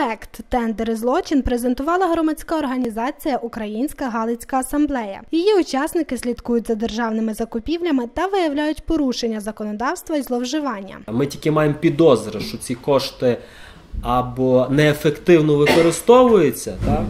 проект Тендери злочин презентувала громадська організація Українська Галицька асамблея. Її учасники слідкують за державними закупівлями та виявляють порушення законодавства і зловживання. Ми тільки маємо підозри, що ці кошти або неефективно використовуються, так?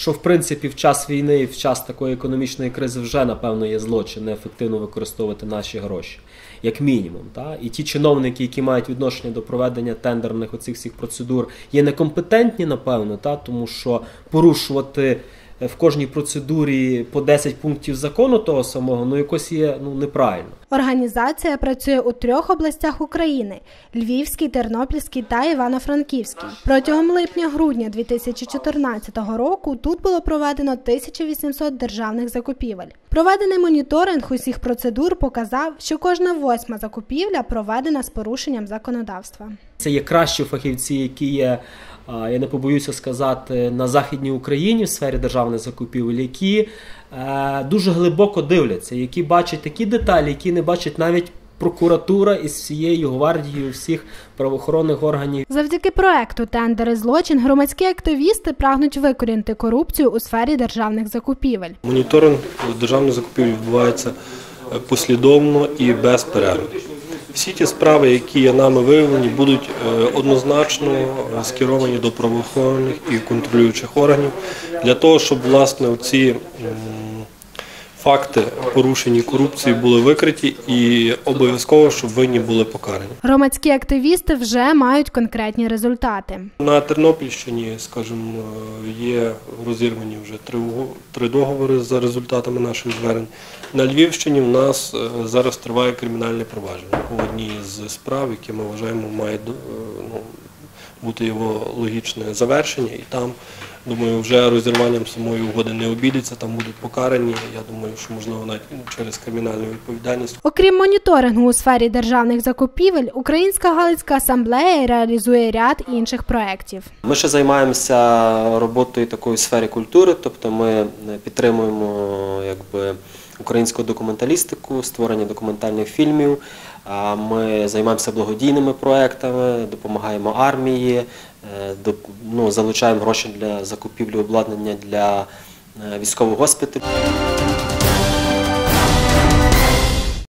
Що в принципі в час війни і в час такої економічної кризи вже напевно є злочин неефективно використовувати наші гроші, як мінімум. Так? І ті чиновники, які мають відношення до проведення тендерних оцих всіх процедур, є некомпетентні, напевно, так? тому що порушувати. е, В кожній процедурі по 10 пунктів закону того самого, ну якось є ну неправильно. Організація працює у трьох областях України: Львівській, Тернопільській та Івано-Франківській. Протягом липня-грудня 2014 року тут було проведено 1800 державних закупівель. Проведений моніторинг усіх процедур показав, що кожна восьма закупівля проведена з порушенням законодавства. Це є кращі фахівці, які є, я не побоюся сказати, на Західній Україні в сфері державних закупівель, які е, дуже глибоко дивляться, які бачать такі деталі, які не бачить навіть прокуратура із всією гвардією всіх правоохоронних органів. Завдяки проекту Тендери злочин громадські активісти прагнуть викорінити корупцію у сфері державних закупівель. Моніторинг державних закупівель відбувається е, послідовно і без перерви. Всі ті справи, які є нами виявлені, будуть е, однозначно е, скеровані до правоохоронних і контролюючих органів для того, щоб власне ці факти порушення корупції були викриті і обов'язково, щоб винні бубули покарані. Громадські активісти вже мають конкретні результати. На Тернопільщині, скажімо, є розірвані вже три, три договори за результатами наших звернень. На Львівщині в нас е, зараз триває кримінальне провадження по одній з справ, які ми вважаємо має е, ну, бути його логічне завершення. І там, думаю, вже розірванням самої угоди не обійдеться, там будуть покарані. Я думаю, що можливо навіть через кримінальну відповідальність. Окрім моніторингу у сфері державних закупівель, Українська Галицька асамблея реалізує ряд інших проєктів. Ми ще займаємося роботою такої сфері культури, тобто ми підтримуємо якби, українську документалістику, створення документальних фільмів. Ми займаємося благодійними проектами, допомагаємо армії, е, ну, залучаємо гроші для закупівлі обладнання для військового військових госпіталів.